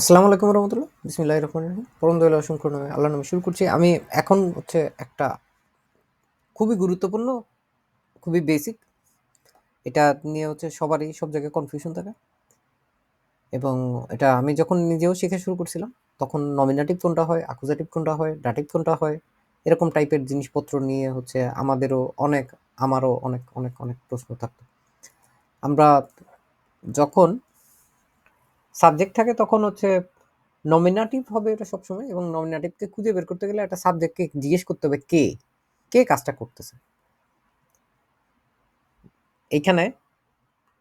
আসসালামু আলাইকুম রহমতুল্লাহ। বিসমিল্লাহ রহমান রহিম। পরম দয়াল অসংখ্য নামে আল্লাহ নামে শুরু করছি। আমি এখন হচ্ছে একটা খুবই গুরুত্বপূর্ণ, খুবই বেসিক এটা নিয়ে হচ্ছে সবারই, সব জায়গায় কনফিউশন থাকে। এবং এটা আমি যখন নিজেও শেখা শুরু করছিলাম, তখন নমিনেটিভ কোনটা হয় আকুজাটিভ কোনটা হয় ডাটিভ কোনটা হয়, এরকম টাইপের জিনিসপত্র নিয়ে হচ্ছে আমাদেরও অনেক, আমারও অনেক অনেক অনেক প্রশ্ন থাকতো। আমরা যখন সাবজেক্ট থাকে তখন হচ্ছে নমিনাটিভ হবে এটা সবসময় এবং নমিনাটিভকে খুঁজে বের করতে গেলে একটা সাবজেক্টকে জিজ্ঞেস করতে হবে কে? কে কাজটা করতেছে? এইখানে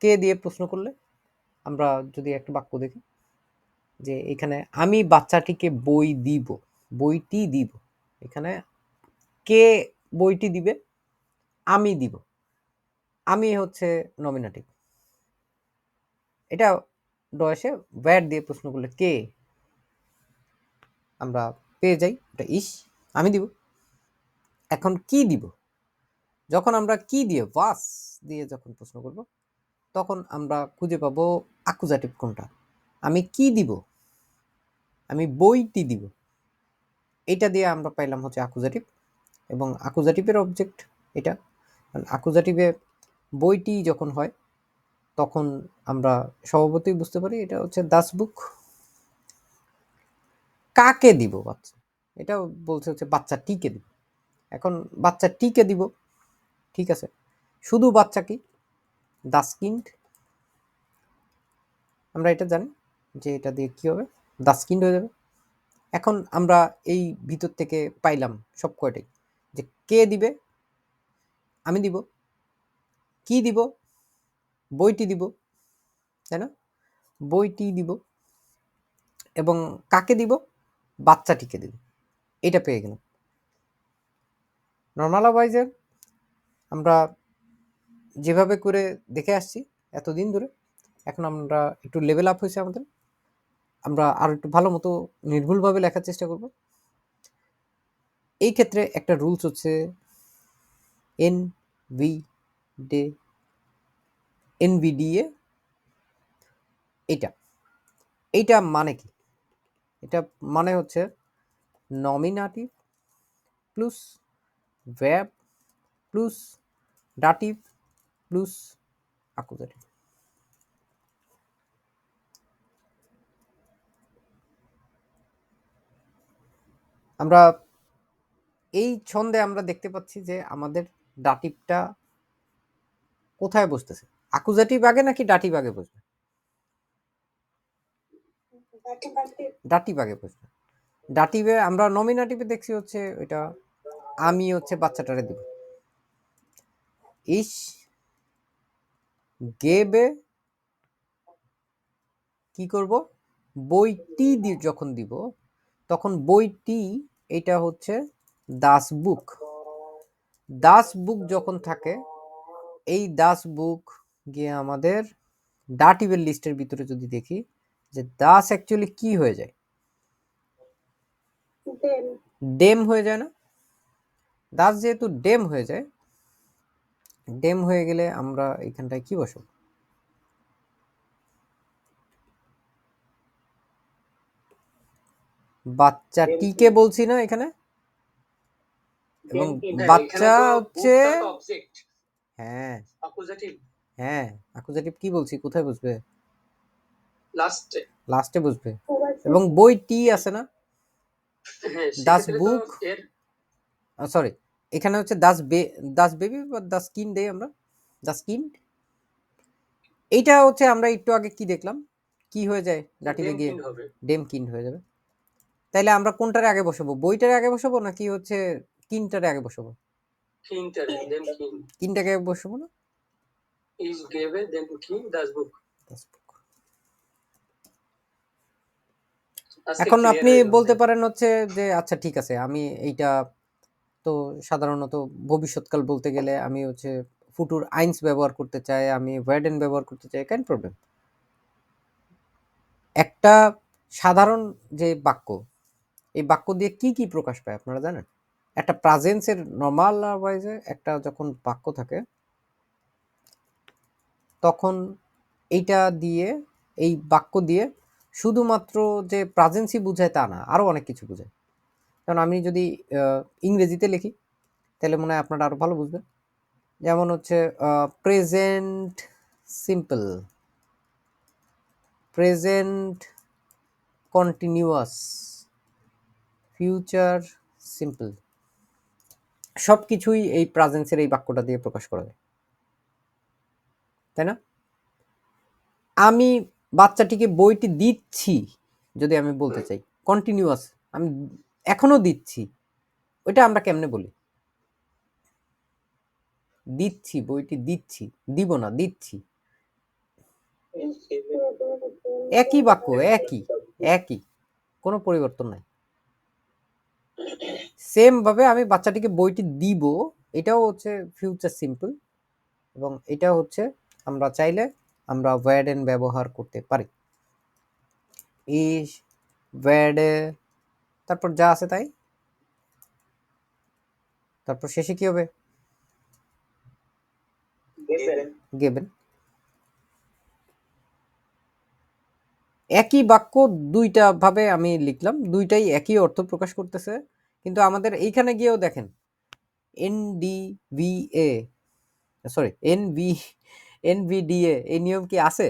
কে দিয়ে প্রশ্ন করলে? আমরা যদি একটা বাক্য দেখি, যে এখানে আমি বাচ্চাটিকে বই দিব, বইটি দিব। এখানে কে বইটি দিবে? আমি দিব। আমি হচ্ছে নমিনেটিভ এটা ডয়েসে ব্যাট দিয়ে প্রশ্ন করলে কে? আমরা পেয়ে যাই, এটা ইস, আমি দিব। এখন কি দিব? যখন আমরা কি দিয়ে ভাস দিয়ে যখন প্রশ্ন করব, তখন আমরা খুঁজে পাবো আকুজাটিভ কোনটা। আমি কি দিব? আমি বইটি দিব। এটা দিয়ে আমরা পাইলাম হচ্ছে আকুজাটিভ এবং আকুজাটিভের অবজেক্ট এটা। আকুজাটিভে বইটি যখন হয় তখন আমরা স্বভাবতই বুঝতে পারি এটা হচ্ছে দাস বুক কাকে দিব বাচ্চা? এটা বলছে হচ্ছে বাচ্চা টিকে দিব। এখন বাচ্চা টিকে দিব, ঠিক আছে? শুধু বাচ্চা কি? দাস কিন্ড আমরা এটা জানি যে এটা দিয়ে কি হবে? দাস কিন্ড হয়ে যাবে। এখন আমরা এই ভিতর থেকে পাইলাম সব কয়টাই যে কে দিবে? আমি দিব। কি দিব? বইটি দিব তাই না বইটি দিব এবং কাকে দিব? বাচ্চাটিকে দিব। এটা পেয়ে গেলাম। নর্মাল ওয়াইজে আমরা যেভাবে করে দেখে আসছি এতদিন ধরে, এখন আমরা একটু লেভেল আপ হয়েছে আমাদের। আমরা আর একটু ভালো মতো নির্ভুলভাবে লেখার চেষ্টা করব। এই ক্ষেত্রে একটা রুলস হচ্ছে এন ভি ডে এনভিডিএ এটা। এইটা মানে কি? এটা মানে হচ্ছে nominative plus verb plus dative plus accusative আমরা এই ছন্দে আমরা দেখতে পাচ্ছি যে আমাদের ডাটিভটা কোথায় বসতেছে? আকুজাটিভ আগে নাকি ডাটিভ আগে বসবে? ডাটিভ আগে বসবে। ডাটিভে আমরা নমিনাটিভে দেখছি হচ্ছে এটা আমি হচ্ছে বাচ্চাটারে দিব। ইস গেবে কি করব? বইটি যখন দিব তখন বইটি এটা হচ্ছে দাস বুক। দাস বুক যখন থাকে এই দাস বুক গিয়ে আমাদের দা ডাটিভের লিস্টের ভিতরে যদি দেখি যে দাস অ্যাকচুয়ালি কি হয়ে যায়? ডেম হয়ে যায় না? দাস যেহেতু ডেম হয়ে যায় ডেম হয়ে গেলে আমরা এখানটায় কি বসব? বাচ্চাটিকে বলছি না এখানে? এবং বাচ্চা হচ্ছে হ্যাঁ। হ্যাঁ আকুজাটিভ কি বলছি কোথায় বসবে লাস্টে লাস্টে বসবে এবং বই টি আছে না? Book এর সরি এখানে হচ্ছে দাস বে দাস বেবি বা দাস কিন দেই আমরা। দাস কিন এইটা হচ্ছে আমরা একটু আগে কি দেখলাম? কি হয়ে যায় ডাটিতে গিয়ে ডেম কিন হয়ে যাবে। তাইলে আমরা কোনটারে আগে বসাবো? বইটারে আগে বসাবো নাকি হচ্ছে কিনটারে আগে বসাবো? কিনটারে দেন কিন কিনটাকে আগে বসাবো না? ইজ গেভে দেন কিন দাস বুক Das Book। এখন আপনি বলতে পারেন হচ্ছে যে আচ্ছা ঠিক আছে আমি এইটা তো সাধারণত ভবিষ্যৎকাল বলতে গেলে আমি হচ্ছে ফুটুর আইনস ব্যবহার করতে চাই আমি ওয়ার্ডেন ব্যবহার করতে চাই কেন প্রবলেম একটা সাধারণ যে বাক্য এই বাক্য দিয়ে কি কি প্রকাশ পায় আপনারা জানেন? একটা প্রাজেন্সের নর্মাল ওয়াইজে একটা যখন বাক্য থাকে তখন এইটা দিয়ে, এই বাক্য দিয়ে শুধুমাত্র যে প্রাজেন্সই বোঝায় তা না আরও অনেক কিছু বোঝায়। কারণ আমি যদি ইংরেজিতে লিখি, তাহলে মনে হয় আপনারা আরও ভালো বুঝবেন। যেমন হচ্ছে present simple. Present continuous. Future simple. সব কিছুই এই প্রাজেন্সের এই বাক্যটা দিয়ে প্রকাশ করা যায়। তাই না? আমি বাচ্চাটিকে বইটি দিচ্ছি, যদি আমি বলতে চাই কন্টিনিউয়াস আমি এখনও দিচ্ছি, ওইটা আমরা কেমনে বলি? দিচ্ছি, বইটি দিচ্ছি, দিব না, দিচ্ছি। একই বাক্য, একই একই, কোনো পরিবর্তন নাই। সেম ভাবে আমি বাচ্চাটিকে বইটি দিব, এটাও হচ্ছে ফিউচার সিম্পল এবং এটা হচ্ছে আমরা চাইলে আমরা ওয়ার্ডেন ব্যবহার করতে পারি। ইস ওয়ার্ডে তারপর যা আছে তাই। তারপর শেষে কি হবে? গেবেন একই বাক্য দুইটা ভাবে আমি লিখলাম দুইটাই একই অর্থ প্রকাশ করতেছে। কিন্তু আমাদের এইখানে গিয়েও দেখেন N D V A sorry N V N V এই নিয়ম কি আছে?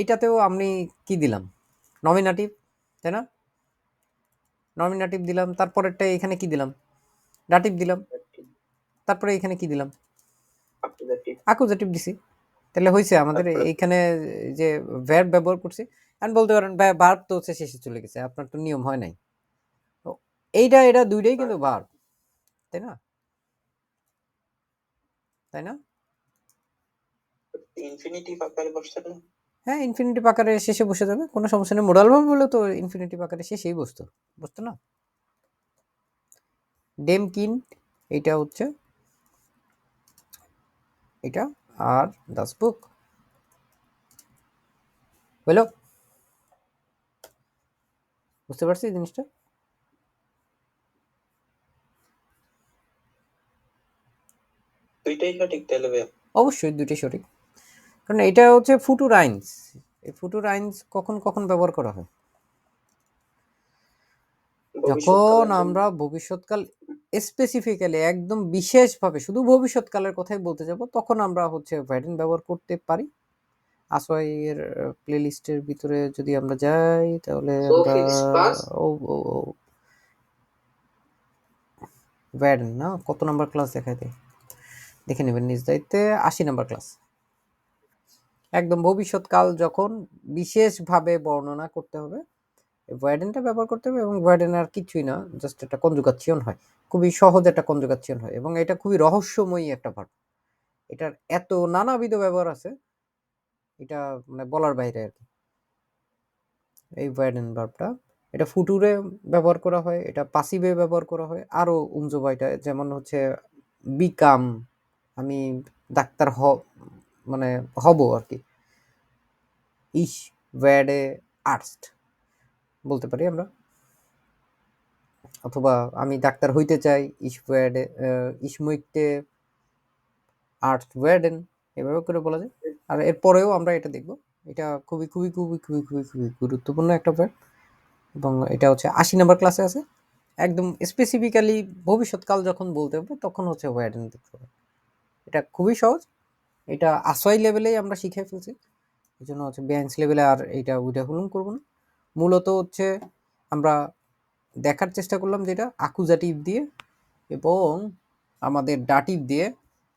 এইটাতেও আমি কি দিলাম? নমিনাটিভ তাই না? নমিনাটিভ দিলাম তারপরেরটা এখানে কি দিলাম? ডাটিভ দিলাম তারপরে এখানে কি দিলাম? অ্যাকুজেটিভ দিছি। তাহলে হয়েছে আমাদের? এইখানে যে ভ্যাব ব্যবহার করছি আমি বলতে পারেন ভার্ব তো হচ্ছে শেষে চলে গেছে আপনার তো নিয়ম হয় নাই। এইটা এটা দুইটাই কিন্তু ভার্ব তাই না? তাই না? ইনফিনিটিভ আকারে বসছে না? হ্যাঁ ইনফিনিটিভ আকারে শেষে বসে যাবে। কোনো সমস্যা নেই। মোডাল ভার্ব বলে তো ইনফিনিটিভ আকারে শেষেই বসতো। বুঝতো না? ডেম কিন এইটা হচ্ছে এটা আর দাস বুক হলো বুঝতে পারছি জিনিসটা? দুইটাই সঠিক তাহলে ভাইয়া? অবশ্যই দুইটাই সঠিক। কারণ এটা হচ্ছে ফুটুর আইনস। এই ফুটুর আইনস কখন কখন ব্যবহার করা হয়? যখন আমরা ভবিষ্যৎকাল স্পেসিফিক্যালি একদম বিশেষভাবে শুধু ভবিষ্যৎকালের কথাই বলতে যাব তখন আমরা হচ্ছে ভ্যাডেন ব্যবহার করতে পারি। আসওয়াইয়ের প্লে লিস্টের ভিতরে যদি আমরা যাই তাহলে আমরা ও ও ও। ভ্যাডেন না? কত নাম্বার ক্লাস দেখায় দেয় দেখে নেবেন নিজ দায়িত্বে। আশি নম্বর ক্লাস। একদম ভবিষ্যৎকাল যখন বিশেষভাবে বর্ণনা করতে হবে ভয়েডেনটা ব্যবহার করতে হবে এবং ভয়েডেন আর কিছুই না জাস্ট একটা কনজুগাচ্ছিয়ন হয়। খুবই সহজ একটা কনজুগাচ্ছিয়ন হয় এবং এটা খুবই রহস্যময়ী একটা ভার্ব এটার এত নানাবিধ ব্যবহার আছে, এটা মানে বলার বাইরে আর কি। এই ভয়েডেন ভার্বটা এটা ফুটুরে ব্যবহার করা হয়, এটা পাসিভে ব্যবহার করা হয় আরও উমজোবাইটা যেমন হচ্ছে বিকাম আমি ডাক্তার হ মানে হব আর কি। ইস ওয়ার্ডে আর্টস বলতে পারি আমরা। অথবা আমি ডাক্তার হইতে চাই, ইস ওয়ার্ডে ইস মুইতে আর্টস ওয়ার্ডেন এভাবে করে বলা যায়। আর এরপরেও আমরা এটা দেখব। এটা খুবই খুবই খুবই খুবই খুবই খুবই গুরুত্বপূর্ণ একটা ওয়ার্ড এবং এটা হচ্ছে আশি নাম্বার ক্লাসে আছে। একদম স্পেসিফিক্যালি ভবিষ্যৎকাল যখন বলতে হবে, তখন হচ্ছে ওয়ার্ডেন দেখতে হবে এটা খুবই সহজ। এটা আসয় লেভেলেই আমরা শিখে ফেলছি। এই জন্য হচ্ছে ব্যাংস লেভেলে আর এইটা ওইটা হুলুম করব না। মূলত হচ্ছে আমরা দেখার চেষ্টা করলাম যেটা আকুজাটিভ দিয়ে এবং আমাদের ডাটিভ দিয়ে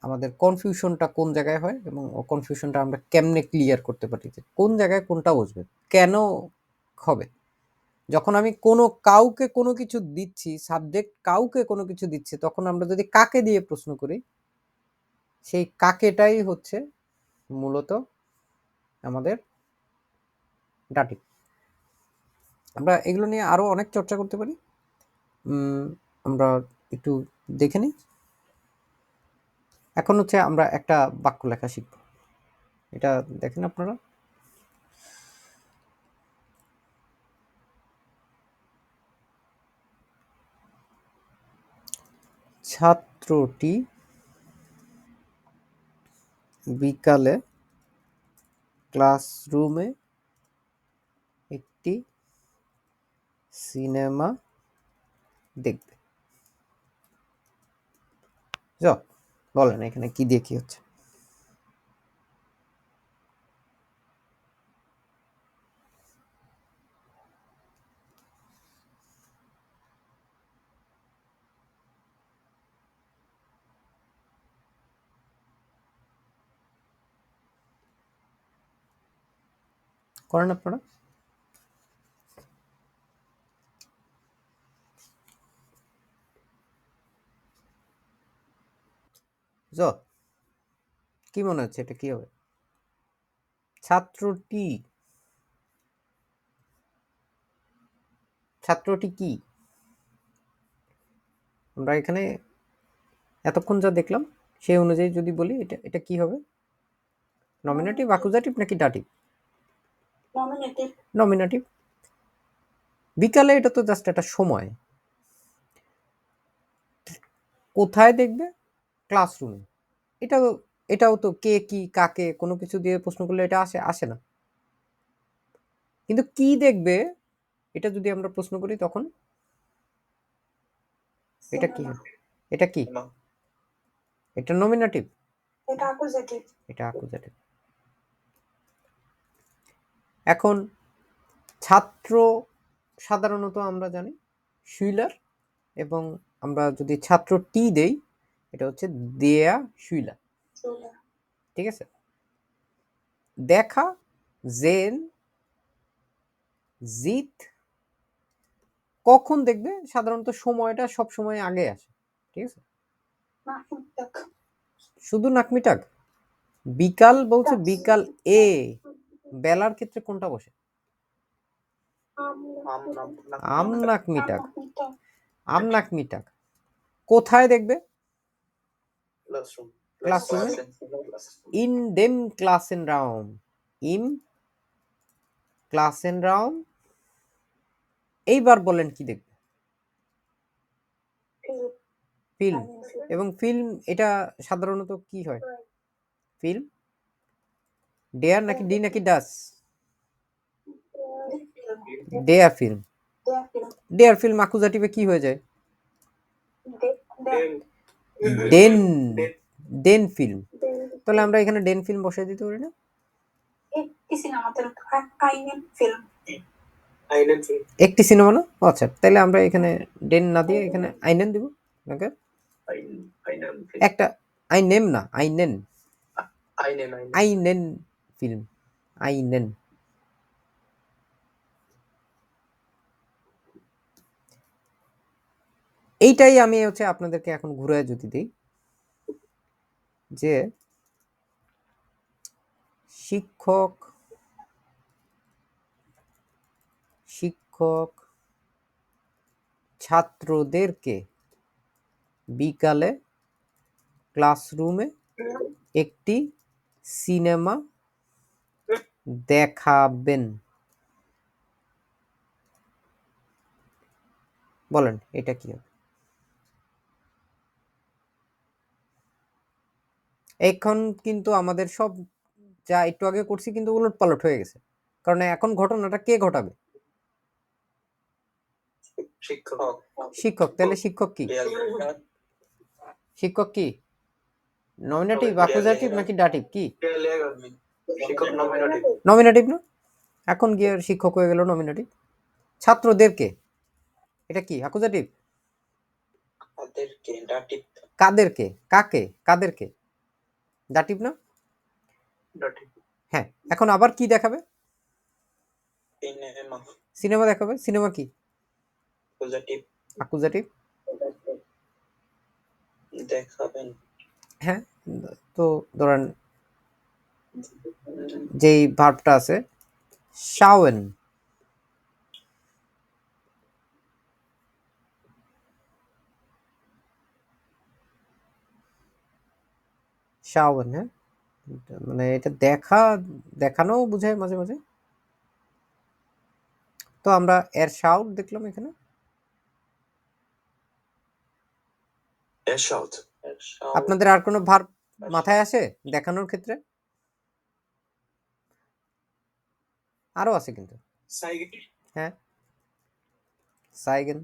আমাদের কনফিউশনটা কোন জায়গায় হয় এবং কনফিউশনটা আমরা কেমনে ক্লিয়ার করতে পারি যে কোন জায়গায় কোনটা বসবে, কেন হবে। যখন আমি কোনো কাউকে কোনো কিছু দিচ্ছি সাবজেক্ট কাউকে কোনো কিছু দিচ্ছি, তখন আমরা যদি কাকে দিয়ে প্রশ্ন করি সেই কাকেটাই হচ্ছে মূলত আমাদের ডাটি। আমরা এগুলো নিয়ে আরও অনেক চর্চা করতে পারি। আমরা একটু দেখে নিই। এখন হচ্ছে আমরা একটা বাক্য লেখা শিখব। এটা দেখেন আপনারা। ছাত্রটি বিকালে ক্লাসরুমে একটি সিনেমা দেখবে। জ বলেন এখানে কি দিয়ে কি হচ্ছে? করেন আপনারা কি মনে হচ্ছে এটা কি হবে? ছাত্রটি ছাত্রটি কি? আমরা এখানে এতক্ষণ যা দেখলাম, সেই অনুযায়ী যদি বলি এটা এটা কি হবে? নমিনেটিভ আকুজাটিভ নাকি ডাটিভ নমিনেটিভ বিকালে এটা তো জাস্ট একটা সময়। কোথায় দেখবে? ক্লাসরুমে এটাও এটাও তো কে কি কাকে কোনো কিছু দিয়ে প্রশ্ন করলে এটা আসে আসে না। কিন্তু কি দেখবে? এটা যদি আমরা প্রশ্ন করি তখন? এটা কি? এটা কি? এটা নমিনেটিভ এটা accusative, এটা আকুজাটিভ এখন ছাত্র সাধারণত আমরা জানি শুইলার এবং আমরা যদি ছাত্র টি দেই এটা হচ্ছে দেয়া শুইলা ঠিক আছে? দেখা জেন জিত কখন দেখবে? সাধারণত সময়টা সব সময় আগে আসে। ঠিক আছে? শুধু নাকমিটাক? বিকাল বলছে বিকাল এ। বেলার ক্ষেত্রে কোনটা বসে? আম নাম না আম নাকমিটাক Nachmittag, আম নাকমিটাক কোথায় দেখবে? ক্লাসরুম। ইন দেম ক্লাসেন রাউম। ইম ক্লাসেন রাউম। এইবার বলেন কি দেখবে? ফিল্ম। এবং ফিল্ম এটা সাধারণত কি হয়। ফিল্ম? ডেয়ার নাকি ডি নাকি ডাস ডেয়ার ফিল্ম ডেয়ার ফিল্ম আকুজাটিভে কি হয়ে যায় ডেন ডেন ফিল্ম তাহলে আমরা এখানে ডেন ফিল্ম বসাই দিতে পারি না একটি সিনেমা না আচ্ছা তাহলে আমরা এখানে ডেন না দিয়ে এখানে আইনেন দিব ওকে একটা আইনেম না আইনেন আইনেন আইনেন আইনেন ফিল্ম আইনেন এইটাই আমি হচ্ছে আপনাদেরকে এখন ঘুরে যদি দিই, যে শিক্ষক শিক্ষক ছাত্রদেরকে বিকালে ক্লাসরুমে একটি সিনেমা দেখাবেন বলেন এটা কি হবে এখন কিন্তু আমাদের সব যা একটু আগে করছি কিন্তু উলট পালট হয়ে গেছে কারণ এখন ঘটনাটা কে ঘটাবে শিক্ষক শিক্ষক তাহলে শিক্ষক কি শিক্ষক কি নমিনেটিভ অ্যাকুজাটিভ নাকি ডাটিভ কি শিক্ষক নমিনেটিভ নমিনেটিভ না? এখন গিয়ে শিক্ষক হয়ে গেল নমিনেটিভ ছাত্রদেরকে? এটা কি? অ্যাকুজাটিভ ডাটিভ কাদেরকে? কাকে? কাদেরকে? ডাটিভ না? ডাটিভ হ্যাঁ এখন আবার কি দেখাবে? সিনেমা সিনেমা দেখাবে? সিনেমা কি? অ্যাকুজাটিভ দেখাবেন। হ্যাঁ তো ধরেন যেই ভার্বটা আছে শাওয়েন শাওয়েন হ্যাঁ? মানে এটা দেখা দেখানো বোঝায় মাঝে মাঝে। তো আমরা এর শাউট দেখলাম এখানে। আপনাদের আর কোনো ভার্ব মাথায় আসে দেখানোর ক্ষেত্রে? আরও আছে কিন্তু। হ্যাঁ। সাইগেন।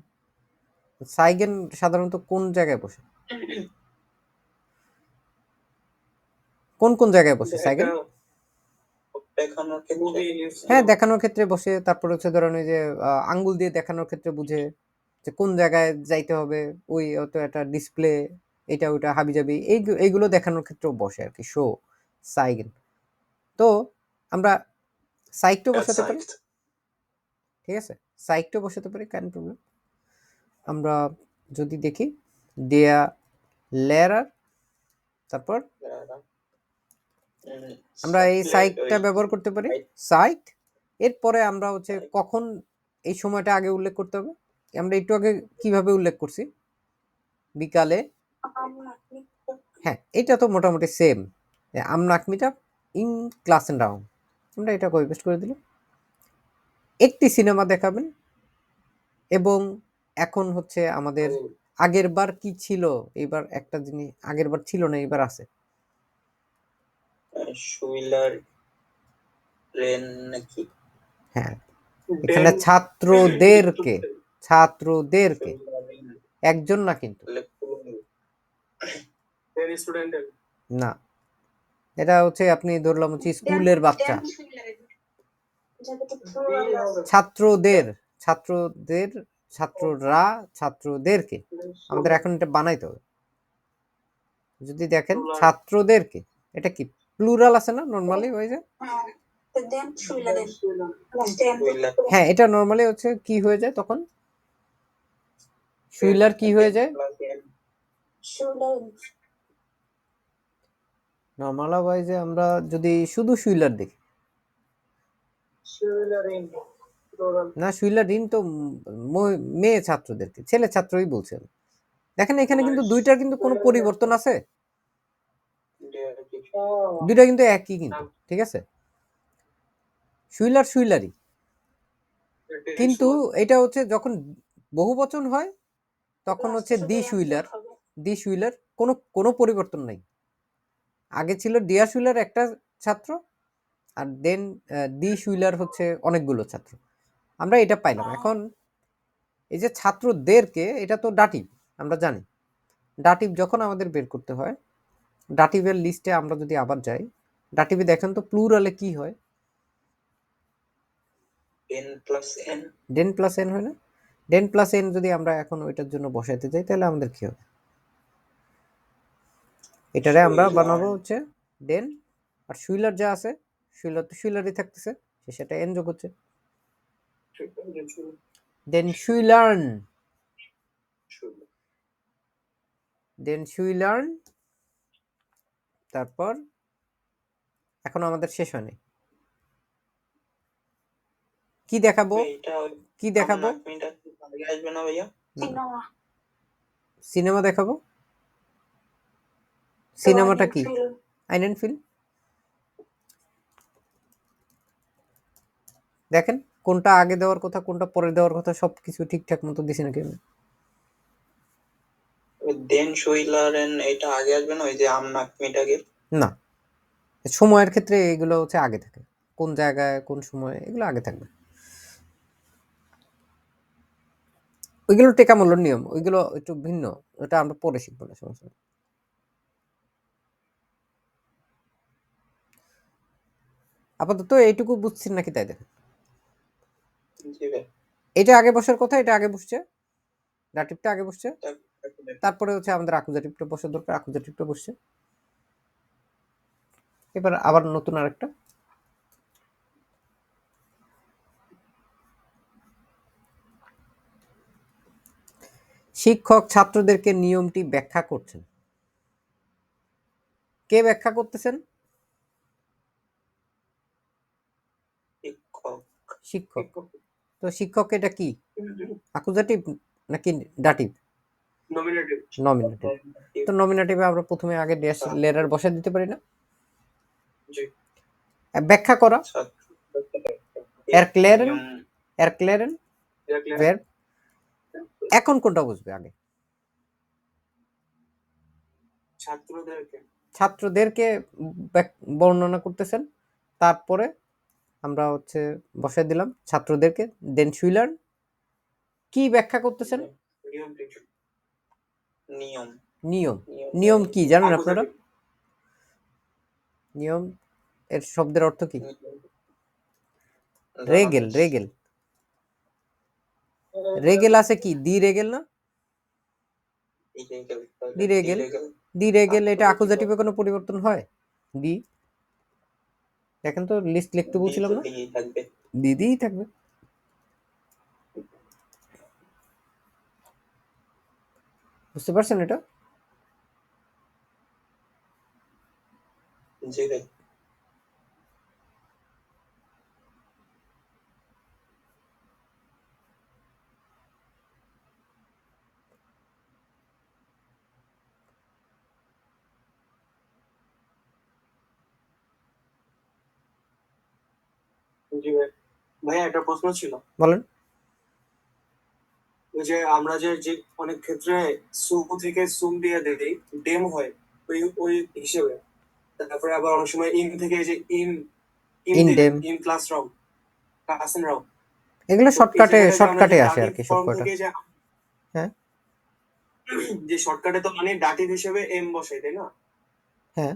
সাইগেন সাধারণত কোন জায়গায় বসে? কোন কোন জায়গায় বসে সাইগেন? হ্যাঁ দেখানোর ক্ষেত্রে বসে তারপর হচ্ছে ধরেন ওই যে আহ, আঙ্গুল দিয়ে দেখানোর ক্ষেত্রে বুঝে যে কোন জায়গায় যাইতে হবে ওই অত একটা ডিসপ্লে এটা ওইটা হাবিজাবি এই এইগুলো দেখানোর ক্ষেত্রেও বসে আর কি শো সাইগেন। তো আমরা সাইকটাও বসাতে পারি? ঠিক আছে সাইকটাও বসাতে পারি কেন প্রবলেম আমরা যদি দেখি দেয়া লেয়ারার তারপর আমরা এই সাইটটা ব্যবহার করতে পারি। সাইট। এরপরে আমরা হচ্ছে কখন এই সময়টা আগে উল্লেখ করতে হবে? আমরা একটু আগে কীভাবে উল্লেখ করছি? বিকালে? হ্যাঁ এটা তো মোটামুটি সেম আমরা আকমিটা ইন ক্লাস এন্ড রাউন্ড আমরা এটা কপি পেস্ট করে দিলাম একটি সিনেমা দেখাবেন এবং এখন হচ্ছে আমাদের আগের বার কি ছিল? এবার একটা জিনিস আগের বার ছিল না এবার আছে। সুইলার রেন নাকি? হ্যাঁ। এখানে ছাত্রদেরকে ছাত্রদেরকে। একজন না কিন্তু। না। এটা হচ্ছে আপনি ধরলাম হচ্ছে স্কুলের বাচ্চা। ছাত্রদের। ছাত্রদের ছাত্ররা ছাত্রদেরকে। আমাদের এখন এটা বানাইতে হবে। যদি দেখেন ছাত্রদেরকে এটা কি প্লুরাল আছে না? নর্মালি হয়ে যায়? হ্যাঁ সুইলার হ্যাঁ এটা নর্মালি হচ্ছে কি হয়ে যায় তখন? শুইলার কি হয়ে যায়? নর্মাল ওয়াইজে আমরা যদি শুধু শুইলার দেখি। না শুইলার ঋণ তো মেয়ে ছাত্রদেরকে ছেলে ছাত্রই বলছেন দেখেন এখানে কিন্তু দুইটার কিন্তু কোনো পরিবর্তন আছে? দুইটা কিন্তু একই কিন্তু ঠিক আছে? শুইলার শুইলারই কিন্তু এটা হচ্ছে যখন বহু বচন হয় তখন হচ্ছে দি শুইলার দি শুইলার কোনো কোনো পরিবর্তন নাই। আগে ছিল ডিয়া শুইলার একটা ছাত্র আর দেন দি শুইলার হচ্ছে অনেকগুলো ছাত্র। আমরা এটা পাইলাম। এখন এই যে ছাত্রদেরকে এটা তো ডাটিভ আমরা জানি। ডাটিভ যখন আমাদের বের করতে হয় ডাটিভের লিস্টে আমরা যদি আবার যাই ডাটিভে দেখেন তো প্লুরালে কি হয়? ডেন প্লাস এন হয় না? ডেন প্লাস এন যদি আমরা এখন ওইটার জন্য বসাইতে যাই তাহলে আমাদের কি হবে? এটারে আমরা বানাবো হচ্ছে ডেন আর শুইলার যা আছে শুইলার তো শুইলারই থাকতেছে সে সেটা এন যোগ হচ্ছে দেন শুইলার্ন দেন শুইলার্ন তারপর এখন আমাদের শেষ হয়নি। কি দেখাবো? কি দেখাবো? সিনেমা দেখাবো? সিনেমাটা কি? আইন ফিল্ম দেখেন কোনটা আগে দেওয়ার কথা কোনটা পরে দেওয়ার কথা সব কিছু ঠিকঠাক মতো দিছে নাকি আমি? দেন সুইলার এন এটা আগে আসবে না? ওই যে আমনাক মিটাকে? না। সময়ের ক্ষেত্রে এগুলো হচ্ছে আগে থাকে। কোন জায়গায় কোন সময় এগুলো আগে থাকবে। ওইগুলো টেকামূল্যর নিয়ম ওইগুলো একটু ভিন্ন। ওটা আমরা পরে শিখব না সমস্যা আপাতত এইটুকু বুঝছেন নাকি তাই দেখেন? এটা আগে বসার কথা এটা আগে বসছে। ডাটিভটা আগে বসছে। তারপরে হচ্ছে আমাদের আকুজাটিভটা বসার দরকার আকুজাটিভটা বসছে। এবার আবার নতুন আরেকটা। শিক্ষক ছাত্রদেরকে নিয়মটি ব্যাখ্যা করছেন। কে ব্যাখ্যা করতেছেন? শিক্ষক। তো শিক্ষক এটা কি? আকুজাটিভ নাকি ডাটিভ নমিনেটিভ নমিনেটিভ তো নমিনেটিভে আমরা প্রথমে আগে ড্যাশ লেটার বসা দিতে পারি না? ব্যাখ্যা করা। Erklären? এরক্লেরেন verb? এখন কোনটা বুঝবে আগে? ছাত্রদেরকে। ছাত্রদেরকে বর্ণনা করতেছেন। তারপরে আমরা হচ্ছে বসায় দিলাম ছাত্রদেরকে। দেন সুইলার্ন কি ব্যাখ্যা করতেছেন? নিয়ম নিয়ম। নিয়ম। কি জানেন আপনারা? নিয়ম এর শব্দের অর্থ কি? রেগেল রেগেল। রেগেল আছে কি? দি রেগেল না? দি রেগেল। দি রেগেল। এটা. আকুজাটিভে কোনো পরিবর্তন হয়? দি। দেখেন তো লিস্ট লিখতে বলছিলাম না। দিদিই থাকবে। বুঝতে পারছেন এটা? জি ভাইয়া একটা প্রশ্ন ছিল। বলেন। যে আমরা যে যে অনেক ক্ষেত্রে সু থেকে সুম দিয়ে দিই ডেম হয় ওই ওই হিসেবে। তারপরে আবার অনেক সময় ইন থেকে যে ইন In dem. ইন ক্লাসরুম ক্লাসরুম এগুলো শর্টকাটে শর্টকাটে আসে আর কি সবকটা হ্যাঁ। যে শর্টকাটে তো মানে ডাটিভ হিসেবে এম বসাই তাই না? হ্যাঁ।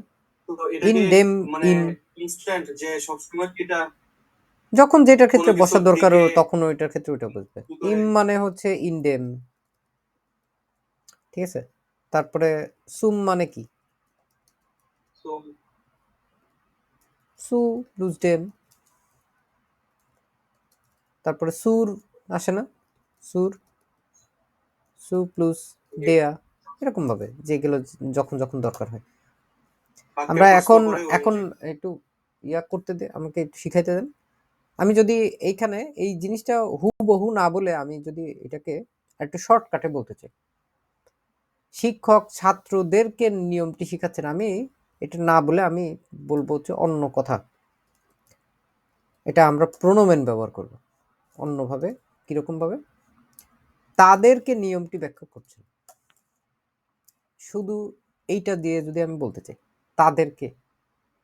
তো এটা ইন ডেম মানে ইনস্ট্যান্ট যে সবসময় এটা যখন যেটার ক্ষেত্রে বসার দরকার থেকে তখন ওইটার ক্ষেত্রে ওইটা বুঝবে ইম মানে হচ্ছে ইনডেম। ঠিক আছে? তারপরে সুম মানে কি? সু প্লুস ডেম। তারপরে সুর আসে না? সুর। সু প্লুস ডেয়া। এরকম ভাবে যেগুলো যখন যখন দরকার হয়। আমরা এখন এখন একটু ইয়া করতে দে আমাকে একটু শিখাইতে দেন। আমি যদি এইখানে এই জিনিসটা হুবহু না বলে আমি যদি এটাকে একটু শর্টকাটে বলতে চাই। শিক্ষক ছাত্রদেরকে নিয়মটি শিখাচ্ছেন আমি, এটা না বলে আমি বলব হচ্ছে অন্য কথা। এটা আমরা প্রোনোমেন ব্যবহার করব। অন্যভাবে, কীরকম ভাবে? তাদেরকে নিয়মটি ব্যাখ্যা করছেন। শুধু এইটা দিয়ে যদি আমি বলতে চাই, তাদেরকে,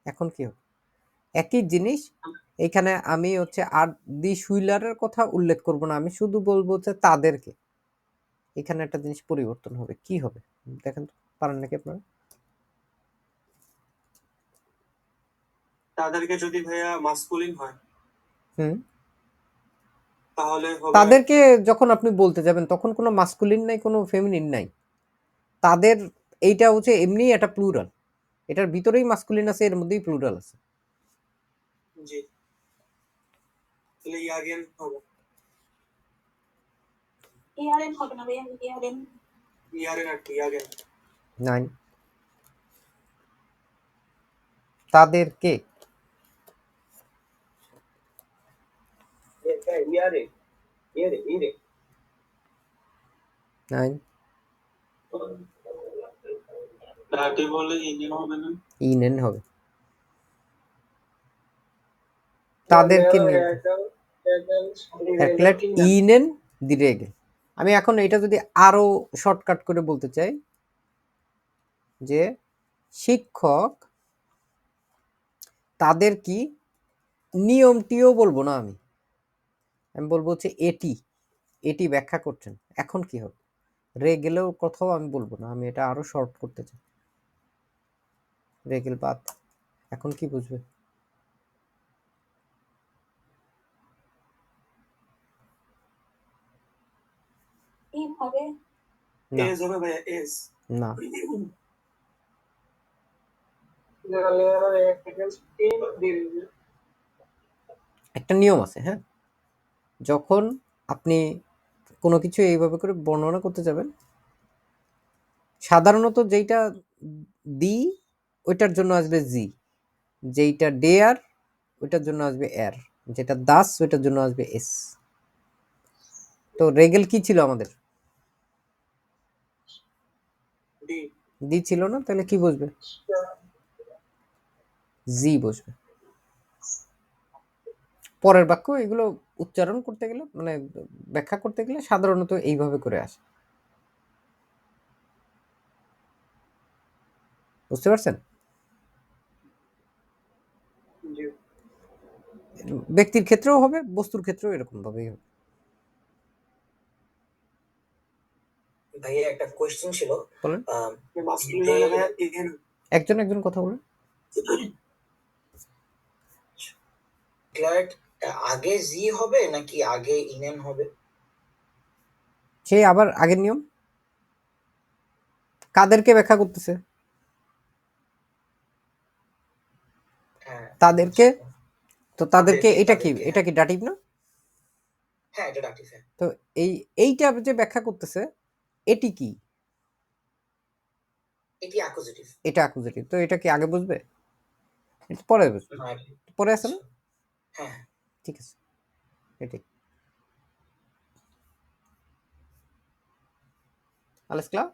এখন কি হবে? একই জিনিস এখানে আমি হচ্ছে আর দি সুইলারের কথা উল্লেখ করব না আমি শুধু বলব যে তাদেরকে। এখানে একটা জিনিস পরিবর্তন হবে কি হবে? দেখেন তো পারেন নাকি আপনারা? তাদেরকে যদি ভাইয়া মাস্কুলিন হয় হুম। তাহলে হবে তাদেরকে যখন আপনি বলতে যাবেন তখন কোনো মাস্কুলিন নাই কোনো ফেমিনিন নাই। তাদের এইটা হচ্ছে এমনি একটা প্লুরাল এটার ভিতরেই মাস্কুলিন আছে এর মধ্যেই প্লুরাল আছে। জি। তাহলে ইয়াগেন হবে। ইয়ারেন হবে না ভাইয়া ইয়ারেন ইয়ারেন আর কি ইয়াগেন নাইন তাদেরকে ইয়ারে ইয়ারে ইরে নাইন বলে ইঞ্জিন হবে না? ইনেন হবে। তাদেরকে নিয়ে ক্যালকুলেট ইনেন দি রেগেল আমি এখন এটা যদি আরও শর্টকাট করে বলতে চাই যে শিক্ষক তাদের কি নিয়মটিও বলব না আমি? আমি বলব হচ্ছে এটি এটি ব্যাখ্যা করছেন। এখন কি হবে? রেগেলেও কথাও আমি বলব না আমি এটা আরও শর্ট করতে চাই। রেগেল বাদ এখন কি বুঝবে? হবে না এস হবে ভাইয়া এস না একটা নিয়ম আছে হ্যাঁ? যখন আপনি কোনো কিছু এইভাবে করে বর্ণনা করতে যাবেন সাধারণত যেইটা দি ওইটার জন্য আসবে জি। যেইটা ডেয়ার ওইটার জন্য আসবে এর। যেটা দাস ওইটার জন্য আসবে এস। তো রেগেল কি ছিল আমাদের? ডি ছিল না তাহলে কি বসবে? জি বসবে। পরের বাক্য এগুলো উচ্চারণ করতে গেলে মানে ব্যাখ্যা করতে গেলে সাধারণত এইভাবে করে আসে। বুঝতে পারছেন? ব্যক্তির ক্ষেত্রেও হবে বস্তুর ক্ষেত্রেও এরকম ভাবেই হবে। ভাইয়া একটা কোয়েশ্চেন ছিল। একজন একজন কথা বলেন। ডিক্লারেড আগে জি হবে নাকি আগে ইনেন হবে? সেই আবার আগের নিয়ম? কাদেরকে ব্যাখ্যা করতেছে? হ্যাঁ। তাদেরকে? তো তাদেরকে এটা কি? এটা কি ডাটিভ না? হ্যাঁ এটা ডাকটিভ হ্যাঁ। তো এই এইটা যে ব্যাখ্যা করতেছে এটি কি? এটি অ্যাকুজেটিভ এটা অ্যাকুজেটিভ তো এটা কি আগে বুঝবে? এটা পরে বুঝবে। পরে আছে না? হ্যাঁ ঠিক আছে। এটাই Alles klar?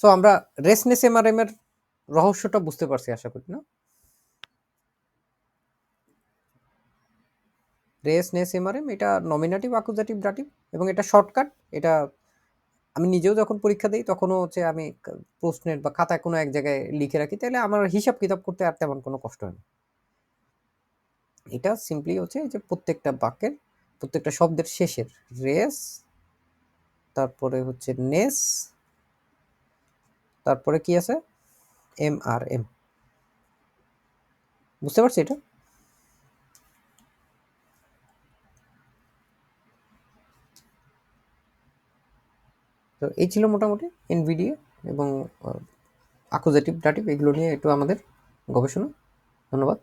সো আমরা রেসনেস এমআরএম এর রহস্যটা বুঝতে পারছি, আশা করি, না? রেসনেস এমআরএম এটা নমিনেটিভ আকুজাটিভ ডাটিভ এবং এটা শর্টকাট এটা আমি নিজেও যখন পরীক্ষা দিই, তখনও হচ্ছে আমি প্রশ্নের বা খাতায় কোনো এক জায়গায় লিখে রাখি, তাহলে আমার হিসাব কিতাব করতে আর তেমন কোনো কষ্ট হয় না। এটা সিম্পলি হচ্ছে যে প্রত্যেকটা বাক্যের, প্রত্যেকটা শব্দের শেষের রেস তারপরে হচ্ছে নেস তারপরে কি আছে? এম আর এম বুঝতে পারছি এটা? তো এই ছিল মোটামুটি এনভিডিএ এবং আকুজেটিভ ডাটিভ এগুলো নিয়ে একটু আমাদের গবেষণা। ধন্যবাদ।